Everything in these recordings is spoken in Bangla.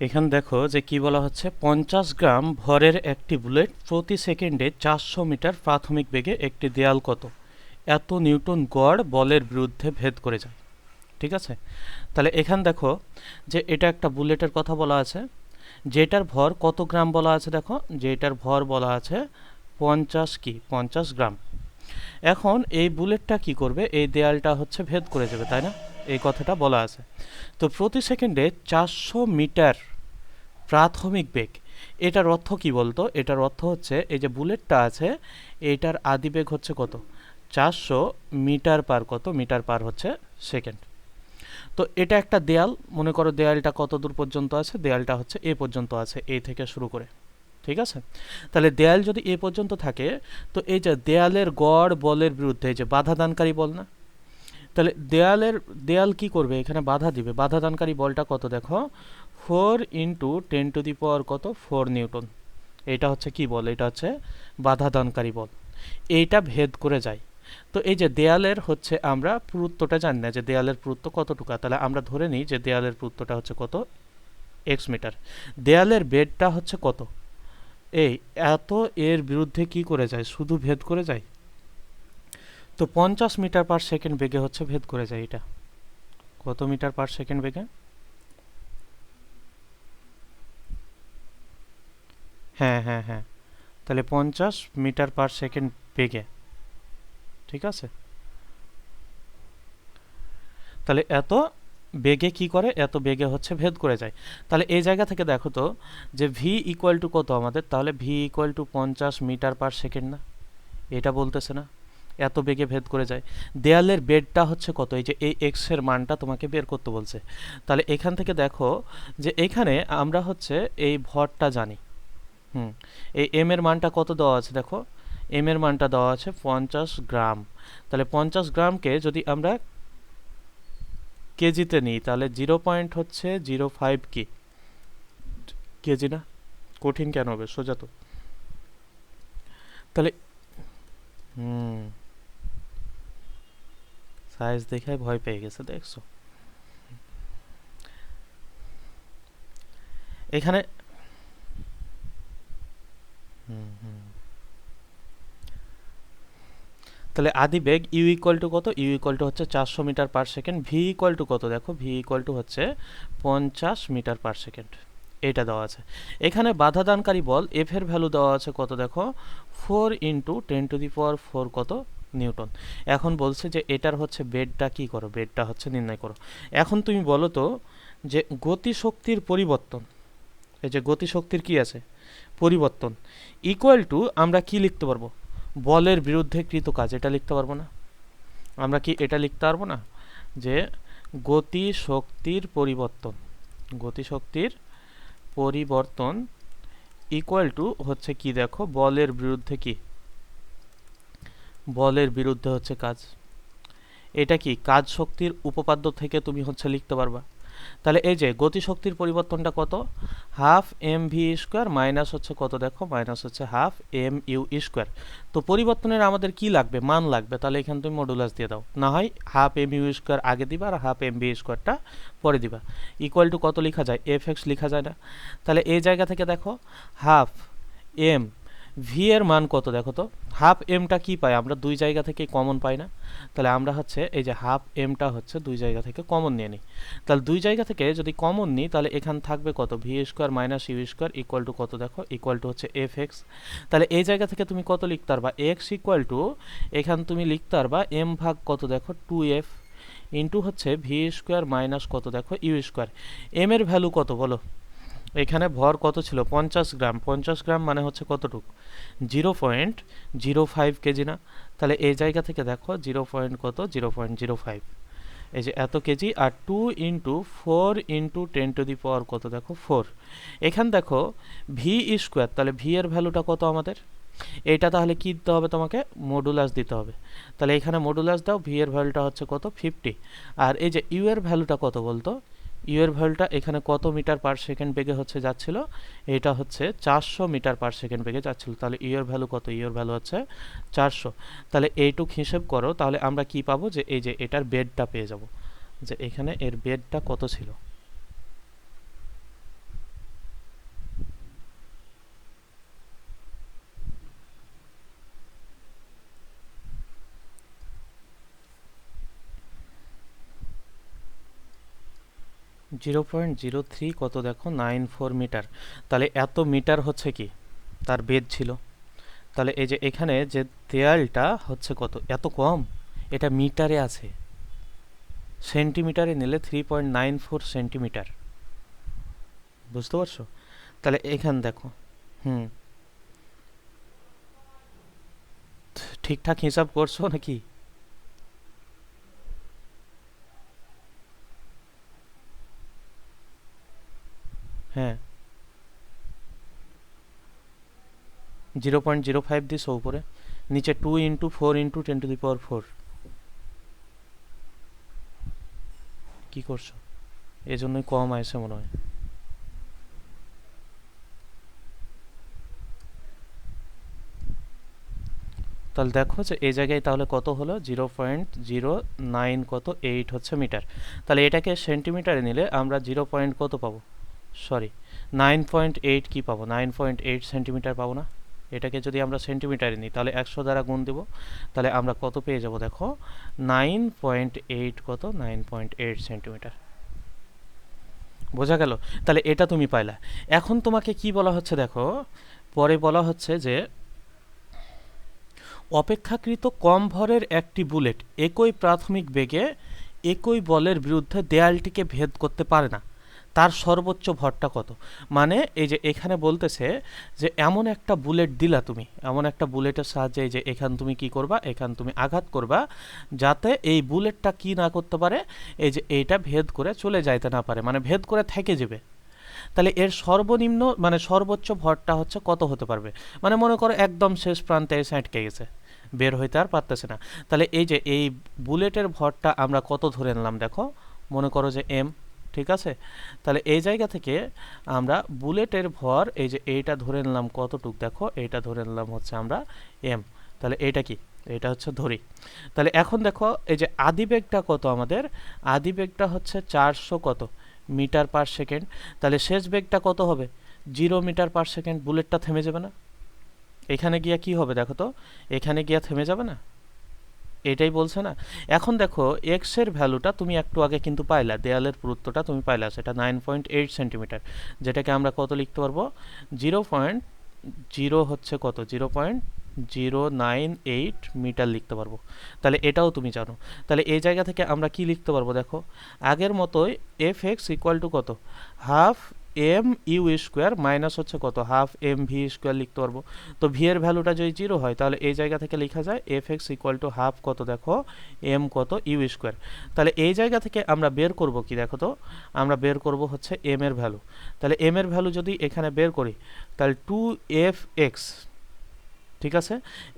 এখানে দেখো যে কি বলা হচ্ছে? পঞ্চাশ গ্রাম ভরের একটি বুলেট প্রতি সেকেন্ডে চারশো মিটার প্রাথমিক বেগে একটি দেয়াল কত? এত নিউটন গড় বলের বিরুদ্ধে ভেদ করে যায়। ঠিক আছে? তাহলে এখান দেখো যে এটা একটা বুলেটের কথা বলা আছে। যেটার ভর কত গ্রাম বলা আছে দেখো? যেটার ভর বলা আছে পঞ্চাশ কি? পঞ্চাশ গ্রাম। এখন এই বুলেটটা কি করবে? এই দেয়ালটা হচ্ছে ভেদ করে যাবে, তাই না? এই কথাটা বলা আছে। তো প্রতি সেকেন্ডে চারশো মিটার প্রাথমিক বেগ। এটার অর্থ কি বলতো? এটার অর্থ হচ্ছে এই যে বুলেটটা আছে, এটার আদি বেগ হচ্ছে কত? চারশো মিটার পার কত? মিটার পার হচ্ছে সেকেন্ড। তো এটা একটা দেয়াল, মনে করো দেয়ালটা কত দূর পর্যন্ত আছে? দেয়ালটা হচ্ছে এ পর্যন্ত আছে, এ থেকে শুরু করে। ঠিক আছে? তাহলে দেয়াল যদি এ পর্যন্ত থাকে, তো এই যে দেয়ালের গড় বলের বিরুদ্ধে, এই যে বাধা দানকারী বল না? তাহলে দেয়ালের, দেয়াল কি করবে? এখানে বাধা দিবে। বাধা দানকারী বলটা কত দেখো? Four into ten to the power কত? Four newton. এটা হচ্ছে কি বল? এটা হচ্ছে বাধা দানকারী বল। এইটা ভেদ করে যায়। তো এই যে দেয়ালের হচ্ছে আমরা পুরুত্বটা জানি না, যে দেয়ালের পুরুত্ব কতটুকু? তাহলে আমরা ধরে নিই যে দেয়ালের পুরুত্বটা হচ্ছে কত? X meter. দেয়ালের বেডটা হচ্ছে কত? এই, এত এর বিরুদ্ধে কি করে যায়? শুধু ভেদ করে যায়? তো পঞ্চাশ মিটার পার সেকেন্ড বেগে হচ্ছে ভেদ করে যায় এটা। কত মিটার পার সেকেন্ড বেগে? হ্যাঁ হ্যাঁ হ্যাঁ। তাহলে পঞ্চাশ মিটার পার সেকেন্ড বেগে। ঠিক আছে? তাহলে এত বেগে কি করে? এত বেগে হচ্ছে ভেদ করে যায়। তাহলে এই জায়গা থেকে দেখো তো, যে ভি ইকুয়াল টু কত আমাদের? তাহলে ভি ইকুয়াল টু পঞ্চাশ মিটার পার সেকেন্ড না। এটা বলতেছে না। এত বেগে ভেদ করে যায়। দেয়ালের বেডটা হচ্ছে কত? এই যে এই এক্সের মানটা তোমাকে বের করতে বলছে। তাহলে এখান থেকে দেখো যে এখানে আমরা হচ্ছে এই ভরটা জানি। হুম, এই এম এর মানটা কত দেওয়া আছে দেখো? এম এর মানটা দেওয়া আছে পঞ্চাশ গ্রাম। তাহলে পঞ্চাশ গ্রামকে যদি আমরা কেজিতে নিই, তাহলে জিরো পয়েন্ট হচ্ছে জিরো ফাইভ কি? কেজি না? কঠিন কেন হবে? সোজা তো। তাহলে, হুম। সাইজ দেখে ভয় পেয়ে গেছে, দেখছ? এখানে তাহলে আদি বেগ ইউ ইকুয়াল টু কত? ইউ ইকুয়াল টু হচ্ছে চারশো meter per second V equal to কত? দেখো ভি ইকুয়াল টু হচ্ছে পঞ্চাশ মিটার পার সেকেন্ড এটা দেওয়া আছে। এখানে বাধা দানকারী বল এফ এর ভ্যালু দেওয়া আছে কত? দেখো four into ten to the power four কত? নিউটন। এখন বলছে যে এটার হচ্ছে বেডটা কি করো? বেডটা হচ্ছে নির্ণয় করো। এখন তুমি বলো তো যে গতিশক্তির পরিবর্তন, এই যে গতিশক্তির কি আছে? পরিবর্তন। ইকুয়াল টু আমরা কি লিখতে পারব? বলের বিরুদ্ধে কৃত কাজ, এটা লিখতে পারব না? আমরা কি এটা লিখতে পারব না? যে গতি শক্তির পরিবর্তন, গতিশক্তির পরিবর্তন ইকুয়াল টু হচ্ছে কি দেখো? বলের বিরুদ্ধে কি? বলের বিরুদ্ধে হচ্ছে কাজ। এটা কি কাজ শক্তির উপপাদ্য থেকে তুমি হচ্ছে লিখতে পারবা? তাহলে এই যে গতিশক্তির পরিবর্তনটা কত? Half M V square minus হচ্ছে কত দেখো? মাইনাস হচ্ছে হাফ এম ইউ স্কোয়ার। তো পরিবর্তনের আমাদের কি লাগবে? মান লাগবে। তাহলে এখানে তুমি মডুলাস দিয়ে দাও। না হয় হাফ এম ইউ স্কোয়ার আগে দিবা আর হাফ এম ভি স্কোয়ারটা পরে দিবা। ইকুয়াল টু কত লেখা যায়? এফ এক্স লেখা যায় না। তাহলে এই জায়গা থেকে দেখো, হাফ এম ভি এর মান কত? দেখো তো হাফ এমটা কি পাই আমরা দুই জায়গা থেকে কমন পাই না। তাহলে আমরা হচ্ছে এই যে হাফ এমটা হচ্ছে দুই জায়গা থেকে কমন নিয়ে নিই। তাহলে দুই জায়গা থেকে যদি কমন নিই, তাহলে এখান থাকবে কত? V square minus U square equal to কত দেখো? ইকুয়াল টু হচ্ছে এফ এক্স তাহলে এই জায়গা থেকে তুমি কত লিখতে পারবা? এক্স ইকুয়াল টু এখান তুমি লিখতে পারবা এম ভাগ কত দেখো? টু এফ ইন্টু হচ্ছে ভি স্কোয়ার মাইনাস কত দেখো? ইউ স্কোয়ার এম এর ভ্যালু কত বলো? এখানে ভর কত ছিল? পঞ্চাশ গ্রাম। পঞ্চাশ গ্রাম মানে হচ্ছে কতটুক? Zero point zero five KG না? তাহলে এই জায়গা থেকে দেখো, জিরো পয়েন্ট কত? Zero point zero five. এই যে এত KG R two into four into ten to the power কত? দেখো, ফোর। এখান দেখো ভি স্কোয়ার তাহলে ভি এর ভ্যালুটা কত আমাদের? এটা তাহলে কী দিতে হবে তোমাকে? মডুলাস দিতে হবে। তাহলে এখানে মডুলাস দাও ভি এর ভ্যালুটা হচ্ছে কত? ফিফটি আর এই যে ইউ এর ভ্যালুটা কত বলতো? ইউ ভ্যালুটা এখানে কত মিটার পার সেকেন্ড বেগে হচ্ছে যাচ্ছিল? এটা হচ্ছে চারশো মিটার পার সেকেন্ড বেগে যাচ্ছিল। তাহলে ইউ ভ্যালু কত? ইউ এর ভ্যালু হচ্ছে চারশো। তাহলে এইটুক হিসেব করো, তাহলে আমরা কি পাবো? যে এই যে এটার বেডটা পেয়ে যাব। যে এখানে এর বেডটা কত ছিল? জিরো পয়েন্ট জিরো থ্রি কত দেখো? Nine four meter. তাহলে এত মিটার হচ্ছে কি? তার বেদ ছিল। তাহলে এই যে এখানে যে দেয়ালটা হচ্ছে কত? এত কম? এটা মিটারে আছে। সেন্টিমিটারে নিলে three point nine four centimeter. বুঝতে পারছ? তাহলে এখান দেখো। হুম। ঠিকঠাক হিসাব করছ নাকি হ্যাঁ জিরো পয়েন্ট জিরো ফাইভ দিছো উপরে, নিচে two into four into ten to the power four কি করছ? এজন্যই কম আসে মনে হয়। তাহলে দেখো যে এই জায়গায় তাহলে কত হলো? জিরো পয়েন্ট জিরো নাইন কত? এইট হচ্ছে মিটার। তাহলে এটাকে সেন্টিমিটারে নিলে আমরা জিরো পয়েন্ট কত পাবো? সরি নাইন পয়েন্ট এইট কী পাবো? নাইন পয়েন্ট এইট সেন্টিমিটার পাবো না? এটাকে যদি আমরা সেন্টিমিটারে নিই, তাহলে একশো দ্বারা গুণ দেবো। তাহলে আমরা কত পেয়ে যাব দেখো? নাইন পয়েন্ট এইট কত? নাইন পয়েন্ট এইট সেন্টিমিটার বোঝা গেল? তাহলে এটা তুমি পাইলা। এখন তোমাকে কি বলা হচ্ছে দেখো? পরে বলা হচ্ছে যে, অপেক্ষাকৃত কম ভরের একটি বুলেট একই প্রাথমিক বেগে একই বলের বিরুদ্ধে দেয়ালটিকে ভেদ করতে পারে না। তার সর্বোচ্চ ভরটা কত? মানে এই যে এখানে বলতেছে যে এমন একটা বুলেট দিলা তুমি, এমন একটা বুলেটের সাহায্যে এই যে এখান তুমি কি করবা, এখান তুমি আঘাত করবা, যাতে এই বুলেটটা কি না করতে পারে, এই যে এইটা ভেদ করে চলে যাইতে না পারে মানে ভেদ করে থেকে যাবে। তাহলে এর সর্বনিম্ন মানে সর্বোচ্চ ভরটা হচ্ছে কত হতে পারবে? মানে মনে করো একদম শেষ প্রান্তে এসে আটকে গেছে, বের হইতে আর পারতেছে না। তাহলে এই যে এই বুলেটের ভরটা আমরা কত ধরে নিলাম দেখো? মনে করো যে এম ঠিক আছে? তাহলে এই জায়গা থেকে আমরা বুলেটের ভর, এই যে এইটা ধরে নিলাম কতটুক? দেখো, এইটা ধরে নিলাম হচ্ছে আমরা এম তাহলে এইটা কি? এটা হচ্ছে ধরি। তাহলে এখন দেখো, এই যে আদিবেগটা কত আমাদের? আদিবেগটা হচ্ছে চারশো কত মিটার পার সেকেন্ড। তাহলে শেষ বেগটা কত হবে? Zero meter per second. বুলেটটা থেমে যাবে না? এখানে গিয়া কি হবে দেখো তো? এখানে গিয়া থেমে যাবে না? এটাই বলছে না? এখন দেখো এক্সের ভ্যালুটা তুমি একটু আগে কিন্তু পাইলা, দেয়ালের পুরুত্বটা তুমি পাইলা, সেটা নাইন পয়েন্ট এইট সেন্টিমিটার যেটাকে আমরা কত লিখতে পারব? জিরো পয়েন্ট জিরো হচ্ছে কত? Zero point zero nine eight meter লিখতে পারব। তাহলে এটাও তুমি জানো। তাহলে এই জায়গা থেকে আমরা কি লিখতে পারব দেখো? আগের মতোই এফ এক্স ইকুয়াল টু কত? Half M U square minus হচ্ছে কত? হাফ এম ভি স্কোয়ার লিখতে পারব। তো ভি এর ভ্যালুটা যদি জিরো হয়, তাহলে এই জায়গা থেকে লেখা যায় F x equal to half কত দেখো? এম কত? ইউ স্কোয়ার তাহলে এই জায়গা থেকে আমরা বের করব কি দেখো তো? আমরা বের করব হচ্ছে এম এর ভ্যালু তাহলে এম এর ভ্যালু যদি এখানে বের করি, তাহলে টু এফ এক্স ঠিক আছে?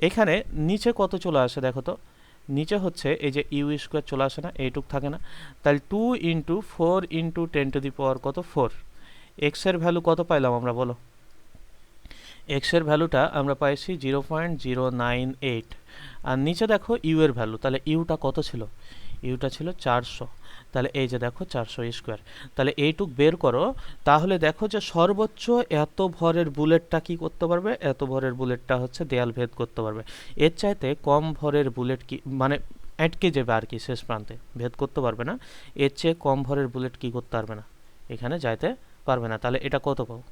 এখানে নিচে কত চলে আসে দেখো তো? নিচে হচ্ছে এই যে ইউ স্কোয়ার চলে আসে না, এইটুক থাকে না। তাহলে two into four into ten to the power কত? ফোর এক্সের ভ্যালু কত পাইলাম আমরা, বলো? এক্সের ভ্যালুটা আমরা পাইছি zero point zero nine eight আর নিচে দেখো ইউ এর ভ্যালু তাহলে ইউটা কত ছিল? ইউটা ছিল চারশো। তাহলে এই যে দেখো চারশো স্কোয়ার তাহলে এইটুক বের করো, তাহলে দেখো যে সর্বোচ্চ এত ভরের বুলেটটা কি করতে পারবে? এত ভরের বুলেটটা হচ্ছে দেয়াল ভেদ করতে পারবে। এর চাইতে কম ভরের বুলেট কি মানে আটকে যাবে আর কি শেষ প্রান্তে ভেদ করতে পারবে না। এর চেয়ে কম ভরের বুলেট কি করতে পারবে না? এখানে যাইতে পারবে না, তাহলে এটা কত পাবো?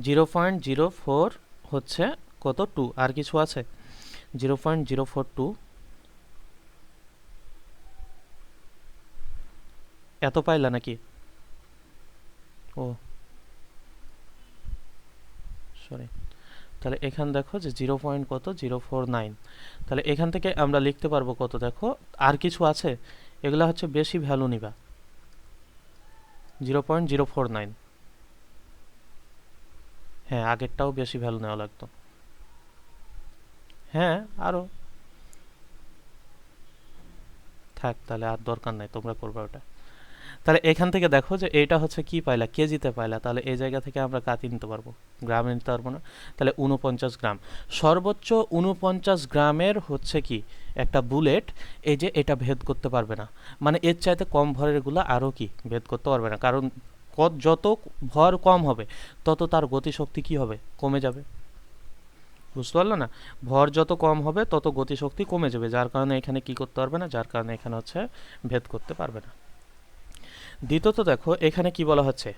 জিরো পয়েন্ট জিরো ফোর হচ্ছে কত? টু, আর কিছু আছে? Zero point zero four two. এত পাইলা নাকি? ও। সরি তাহলে এখান দেখো যে জিরো পয়েন্ট কত? Zero four nine. তাহলে এখান থেকে আমরা লিখতে পারব কত দেখো? আর কিছু আছে? এগুলা হচ্ছে বেশি ভ্যালু নিবা। Zero point zero four nine হ্যাঁ আগেরটাও বেশি ভ্যালু নেওয়া লাগতো। হ্যাঁ আরও থাক, তাহলে আর দরকার নাই, তোমরা করবে ওটা। তাহলে এখান থেকে দেখো যে এটা হচ্ছে কি পাইলা? কেজিতে পাইলা। তাহলে এই জায়গা থেকে আমরা কাতি নিতে পারব। গ্রামে নিতে পারব না। তাহলে উনপঞ্চাশ গ্রাম। সর্বোচ্চ উনপঞ্চাশ গ্রামের হচ্ছে কি? একটা বুলেট। এই যে এটা ভেদ করতে পারবে না। মানে এর চাইতে কম ভরেরগুলো আরও কি? ভেদ করতে পারবে না। কারণ যত ভর কম হবে, তত তার গতিশক্তি কি হবে? কমে যাবে। বুঝতে পারল না? ভর যত কম হবে, তত গতিশক্তি কমে যাবে। যার কারণে এখানে কি করতে পারবে না? যার কারণে এখানে হচ্ছে ভেদ করতে পারবে না। দ্বিতীয়ত দেখো, এখানে কি বলা হচ্ছে?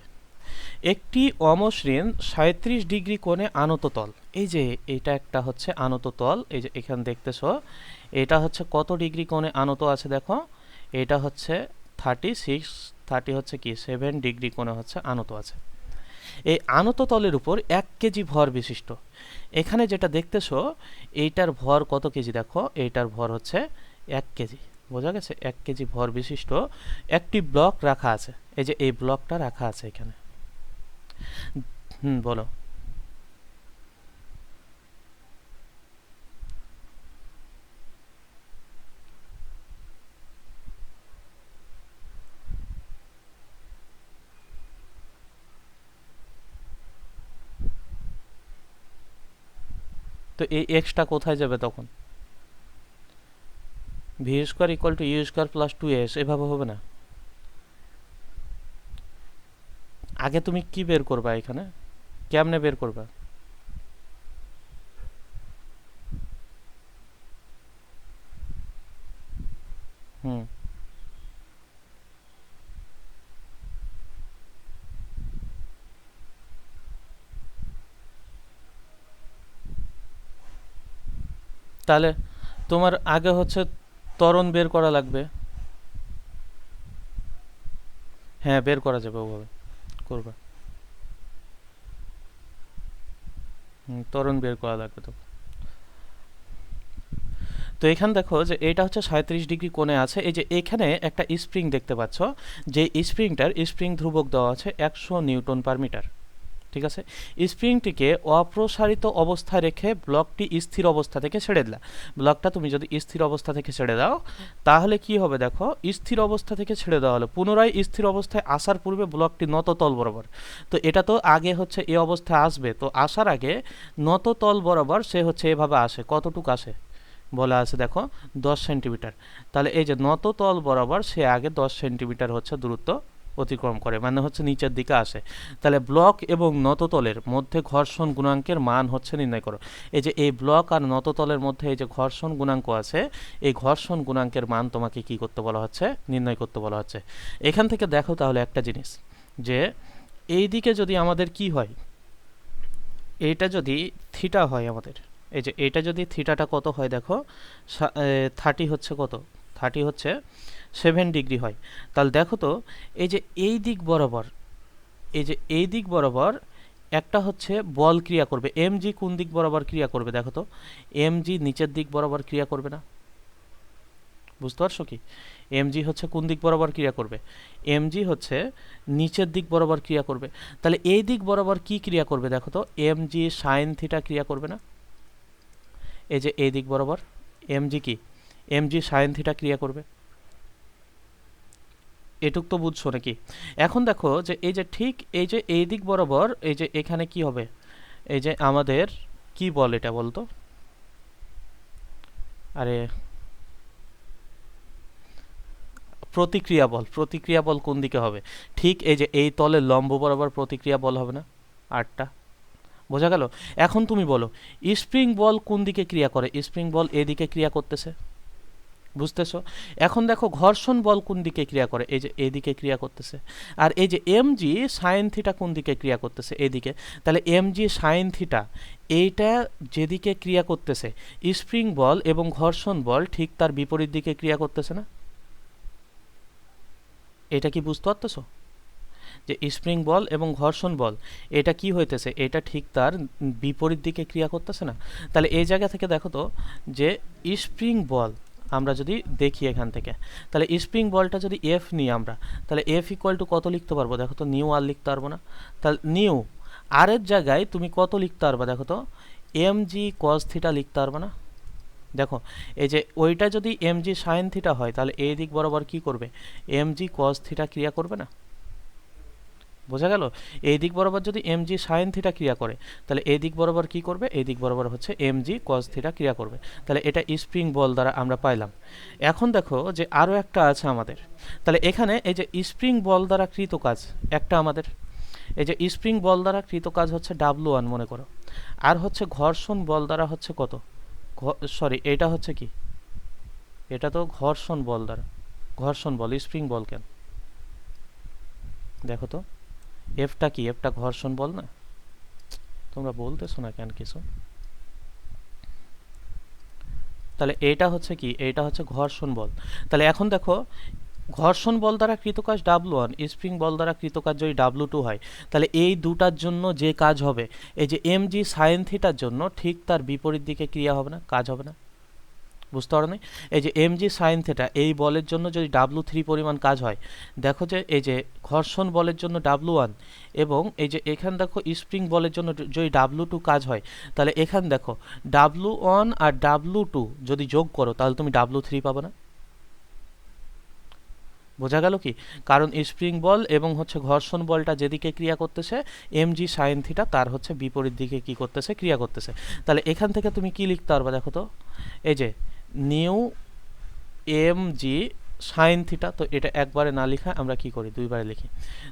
একটি অমসৃণ সাঁত্রিশ ডিগ্রি কোণে আনত তল। এই যে, এটা একটা হচ্ছে আনত তল, এই যে এখানে দেখতেছ, এটা হচ্ছে কত ডিগ্রি কোণে আনত আছে দেখো? এটা হচ্ছে থার্টি সিক্স, থার্টি হচ্ছে কি? সেভেন ডিগ্রি কোণে হচ্ছে আনত আছে। এই আনত তলের উপর এক কেজি ভর বিশিষ্ট। এখানে যেটা দেখতেছ, এইটার ভর কত কেজি দেখো? এইটার ভর হচ্ছে এক কেজি। বোঝা গেছে, এক কেজি ভর বিশিষ্ট একটি ব্লক রাখা আছে। এই যে এই ব্লকটা রাখা আছে এখানে। হুম, বলো। তো এই এক্সটা কোথায় যাবে তখন? V square equal to u square plus two s এভাবে হবে না। আগে তুমি কি বের করবা এখানে? কেমনে বের করবা? হুম। তাহলে তোমার আগে হচ্ছে ত্বরণ বের করা লাগবে। হ্যাঁ বের করা যাবে ওভাবে। করবা। ত্বরণ বের করা লাগবে তো তো এখানে দেখো যে এটা হচ্ছে সাঁত্রিশ ডিগ্রি কোণে আছে। এই যে এখানে একটা স্প্রিং দেখতে পাচ্ছ, যে স্প্রিংটার স্প্রিং ধ্রুবক দেওয়া আছে একশো নিউটন পার মিটার। ঠিক আছে? স্প্রিংটিকে অপ্রসারিত অবস্থায় রেখে ব্লকটি স্থির অবস্থা থেকে ছেড়ে দিলা। ব্লকটা তুমি যদি স্থির অবস্থা থেকে ছেড়ে দাও, তাহলে কি হবে দেখো? স্থির অবস্থা থেকে ছেড়ে দেওয়া হলো। পুনরায় স্থির অবস্থায় আসার পূর্বে ব্লকটি নত তল বরাবর। তো এটা তো আগে হচ্ছে এ অবস্থায় আসবে। তো আসার আগে নত তল বরাবর সে হচ্ছে এভাবে আসে। কতটুকু আসে? বলা আছে দেখো, দশ সেন্টিমিটার। তাহলে এই যে নত তল বরাবর সে আগে দশ সেন্টিমিটার হচ্ছে দূরত্ব অতিক্রম করে মানে হচ্ছে নিচের দিকে আসে। তাহলে ব্লক এবং নততলের মধ্যে ঘর্ষণ গুণাঙ্কের মান হচ্ছে নির্ণয় করো। এই যে এই ব্লক আর নততলের মধ্যে এই যে ঘর্ষণ গুণাঙ্ক আছে, এই ঘর্ষণ গুণাঙ্কের মান তোমাকে কি করতে বলা হচ্ছে? নির্ণয় করতে বলা হচ্ছে। এখান থেকে দেখো তাহলে একটা জিনিস, যে এই দিকে যদি আমাদের কি হয়, এইটা যদি থিটা হয় আমাদের, এই যে এটা যদি থিটাটা কত হয় দেখো থার্টি হচ্ছে কত? থার্টি হচ্ছে সেভেন ডিগ্রি হয়। তাহলে দেখো তো, এই যে এই দিক বরাবর, এই যে এই দিক বরাবর একটা হচ্ছে বল ক্রিয়া করবে। এম জি কোন দিক বরাবর ক্রিয়া করবে দেখো তো? এম জি নিচের দিক বরাবর ক্রিয়া করবে না। বুঝতে পারছ কি? এম জি হচ্ছে কোন দিক বরাবর ক্রিয়া করবে? এম জি হচ্ছে নিচের দিক বরাবর ক্রিয়া করবে। তাহলে এই দিক বরাবর কি ক্রিয়া করবে দেখো তো? এম জি সাইন থিটা ক্রিয়া করবে না? এই যে এই দিক বরাবর এম জি কি? এম জি সাইন থিটা ক্রিয়া করবে। এটুক তো বুঝছ নাকি? এখন দেখো যে এই যে ঠিক এই যে এই দিক বরাবর এই যে এখানে কি হবে? এই যে আমাদের কি বল এটা বলতো? আরে প্রতিক্রিয়া বল প্রতিক্রিয়া বল কোন দিকে হবে? ঠিক এই যে এই তলের লম্ব বরাবর প্রতিক্রিয়া বল হবে না? আটটা। বোঝা গেল? এখন তুমি বলো, স্প্রিং বল কোন দিকে ক্রিয়া করে? স্প্রিং বল এদিকে ক্রিয়া করতেছে। বুঝতেছো? এখন দেখো ঘর্ষণ বল কোন দিকে ক্রিয়া করে? এই যে এদিকে ক্রিয়া করতেছে। আর এই যে এম জি সাইন থিটা কোন দিকে ক্রিয়া করতেছে? এদিকে তাহলে এম জি সাইন থিটা এইটা যেদিকে ক্রিয়া করতেছে স্প্রিং বল এবং ঘর্ষণ বল ঠিক তার বিপরীত দিকে ক্রিয়া করতেছে না? এটা কি বুঝতে পারতেছো? যে স্প্রিং বল এবং ঘর্ষণ বল, এটা কি হইতেছে? এটা ঠিক তার বিপরীত দিকে ক্রিয়া করতেছে না? তাহলে এই জায়গা থেকে দেখো তো যে স্প্রিং বল আমরা যদি দেখি এখান থেকে। তাহলে স্প্রিং বলটা যদি এফ নিই আমরা, তাহলে এফ ইকুয়াল টু কত লিখতে পারব? দেখো তো নিউ আর লিখতে পারব না। তাহলে নিউ আর এর জায়গায় তুমি কত লিখতে পারবে? দেখো তো এম জি কস থিটা লিখতে পারবে না? দেখো, এই যে ওইটা যদি এম জি সাইন থিটা হয়, তাহলে এই দিক বরাবর কী করবে? এম জি কস থিটা ক্রিয়া করবে না? বোঝা গেল? এই দিক বরাবর যদি এম জি সাইন থিটা ক্রিয়া করে, তাহলে এই দিক বরাবর কি করবে? এই দিক বরাবর হচ্ছে এম জি কজ থিটা ক্রিয়া করবে। তাহলে এটা স্প্রিং বল দ্বারা আমরা পাইলাম। এখন দেখো যে আরও একটা আছে আমাদের। তাহলে এখানে এই যে স্প্রিং বল দ্বারা কৃত কাজ, একটা আমাদের। এই যে স্প্রিং বল দ্বারা কৃত কাজ হচ্ছে ডাব্লু ওয়ান মনে করো। আর হচ্ছে ঘর্ষণ বল দ্বারা হচ্ছে কত? সরি এটা হচ্ছে কি? এটা তো ঘর্ষণ বল দ্বারা। ঘর্ষণ বল স্প্রিং বল কেন? দেখো তো। এফটা কি? এফটা ঘর্ষণ বল না? তোমরা বলতেছো না কেন কিছু? তাহলে এইটা হচ্ছে কি? এইটা হচ্ছে ঘর্ষণ বল। তাহলে এখন দেখো, ঘর্ষণ বল দ্বারা কৃতকাজ ডাব্লু ওয়ান স্প্রিং বল দ্বারা কৃতকাজ যদি ডাব্লু টু হয়, তাহলে এই দুটার জন্য যে কাজ হবে, এই যে এম জি সাইন থিটার জন্য ঠিক তার বিপরীত দিকে ক্রিয়া হবে না, কাজ হবে না। বুঝতে পারো নাই এই যে এম জি সাইন থেটা এই বলের জন্য যদি ডাব্লু থ্রি পরিমাণ কাজ হয়, দেখো যে এই যে ঘর্ষণ বলের জন্য ডাব্লু ওয়ান এবং এই যে এখান দেখো স্প্রিং বলের জন্য যদি ডাব্লু টু কাজ হয়, তাহলে এখান দেখো ডাব্লু ওয়ান আর ডাব্লু টু যদি যোগ করো, তাহলে তুমি ডাব্লু থ্রি পাবে না। বোঝা গেল কি? কারণ স্প্রিং বল এবং হচ্ছে ঘর্ষণ বলটা যেদিকে ক্রিয়া করতেছে এম জি সাইন থিটা তার হচ্ছে বিপরীত দিকে কি করতেছে, ক্রিয়া করতেছে। তাহলে এখান থেকে তুমি কি লিখতে পারবা দেখো তো? এই যে mu m g sine theta তো এটা একবারে না লিখা, আমরা কি করি? দুইবারে লিখি।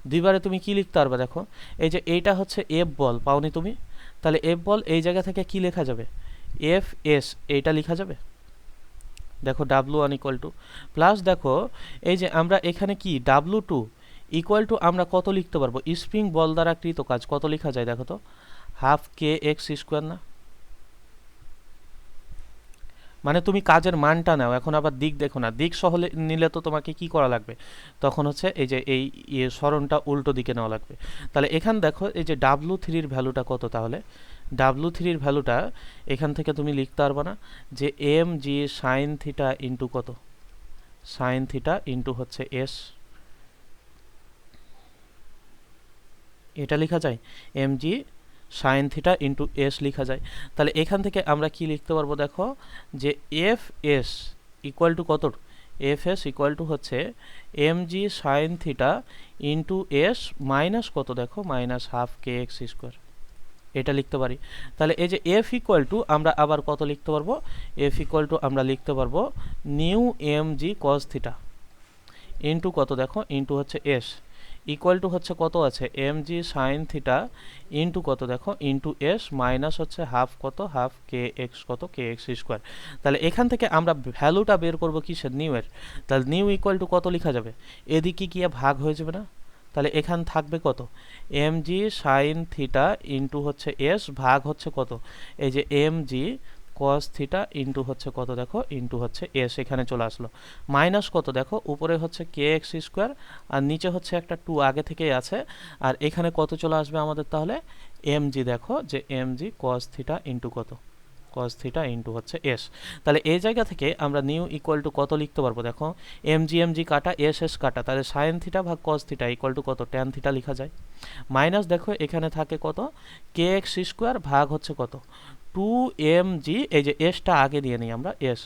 দুইবারে তুমি কি লিখতে পারবে দেখো? এই যে এইটা হচ্ছে এফ বল, পাওনি তুমি? তাহলে এফ বল এই জায়গা থেকে কি লেখা যাবে? এফ এস এইটা লেখা যাবে? দেখো W one equal to plus দেখো, এই যে আমরা এখানে কি? ডাব্লু টু ইকুয়াল টু আমরা কত লিখতে পারব? স্প্রিং বল দ্বারা কৃত কাজ, কত লেখা যায় দেখো তো? হাফ কে এক্স স্কোয়ার না? মানে তুমি কাজের মানটা নাও, এখন আবার দিক দেখো না। দিক সহ নিলে তো তোমাকে কি করা লাগবে? তখন হচ্ছে এই যে এই ইয়ে স্মরণটা উল্টো দিকে নেওয়া লাগবে। তাহলে এখান দেখো, এই যে ডাব্লু থ্রির ভ্যালুটা কত তাহলে? ডাব্লু থ্রির ভ্যালুটা এখান থেকে তুমি লিখতে পারবে না যে m g sine theta into কত? সাইন থিটা ইন্টু হচ্ছে এস এটা লেখা যায় m g sine theta into s লেখা যায়। তাহলে এখান থেকে আমরা কি লিখতে পারব দেখো? যে এফ এস ইকুয়াল টু কত? এফ এস ইকুয়াল টু হচ্ছে m g sine theta into s minus কত দেখো? Minus half k x square এটা লিখতে পারি। তাহলে এই যে এফ ইকুয়াল টু আমরা আবার কত লিখতে পারব? এফ ইকুয়াল টু আমরা লিখতে পারব mu m g cos theta into কত দেখো? ইন্টু হচ্ছে এস ইকুয়াল টু হচ্ছে কত আছে? M g sine theta into কত? দেখো ইন্টু এস মাইনাস হচ্ছে হাফ কত? হাফ কে এক্স কত? কে এক্স স্কোয়ার তাহলে এখান থেকে আমরা ভ্যালুটা বের করব কিসের? এর। তাহলে নিউ ইকুয়াল টু কত লেখা যাবে? এদিকে গিয়ে ভাগ হয়ে যাবে না? তাহলে এখান থাকবে কত? M g sine theta into হচ্ছে এস ভাগ হচ্ছে কত? এই যে m g cos theta into হচ্ছে কত দেখো? ইন্টু হচ্ছে এস এখানে চলে আসলো। মাইনাস কত দেখো? উপরে হচ্ছে কে এক্স স্কোয়ার আর নিচে হচ্ছে একটা টু আগে থেকেই আছে। আর এখানে কত চলে আসবে আমাদের তাহলে? এম জি দেখো, যে m g cos theta into কত? কস থিটা ইন্টু হচ্ছে এস তাহলে এই জায়গা থেকে আমরা নিউ ইকুয়াল টু কত লিখতে পারব দেখো? এম জি এম জি কাটা এস এস কাটা। তাহলে সাইন থিটা ভাগ কস থিটা ইকুয়াল টু কত? ট্যান থিটা লেখা যায়। মাইনাস দেখো, এখানে থাকে কত? কে এক্স স্কোয়ার ভাগ হচ্ছে কত? টু এম জি এই যে এসটা আগে দিয়ে নিই আমরা এস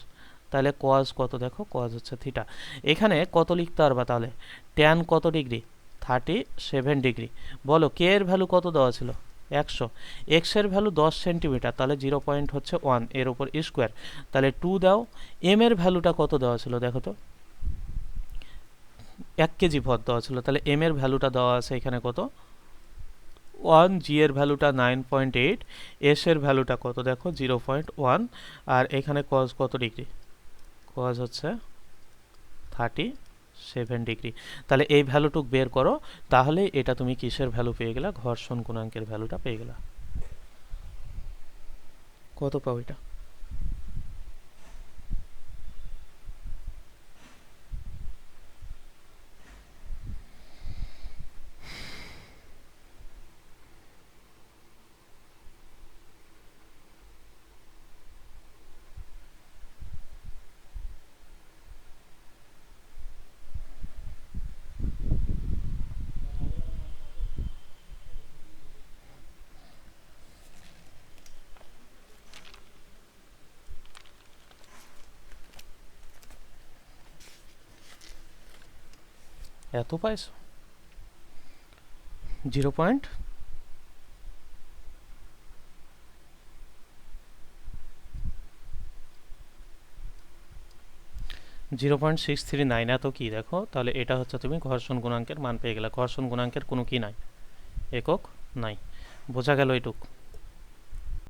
তাহলে কজ কত দেখো কজ হচ্ছে থিটা এখানে কত লিখতে পারবা তাহলে? ট্যান কত ডিগ্রি থার্টি সেভেন ডিগ্রি বলো কে এর ভ্যালু কত দেওয়া ছিল? একশো। এক্সের ভ্যালু দশ সেন্টিমিটার তাহলে জিরো পয়েন্ট হচ্ছে ওয়ানের উপর স্কোয়ার তাহলে টু দাও এম এর ভ্যালুটা কত দেওয়া ছিল দেখো তো? এক কেজি ভর দেওয়া ছিল, তাহলে এম এর ভ্যালুটা দেওয়া আছে এখানে কত? ওয়ান জি এর ভ্যালুটা নাইন পয়েন্ট এইট এস এর ভ্যালুটা কত দেখো? জিরো পয়েন্ট ওয়ান আর এখানে কজ কত ডিগ্রি কজ হচ্ছে থার্টি সেভেন ডিগ্রি তাহলে এই ভ্যালুটুক বের করো, তাহলে এটা তুমি কিসের ভ্যালু পেয়ে গেলা? ঘর্ষণ গুণাঙ্কের ভ্যালুটা পেয়ে গেলা। কত পাও এটা? এত পাইছো? Zero point? Zero point six three nine এত কি দেখো? তাহলে এটা হচ্ছে তুমি ঘর্ষণ গুণাঙ্কের মান পেয়ে গেলে। ঘর্ষণ গুণাঙ্কের কোনো কি নাই? একক নাই। বোঝা গেল এটুক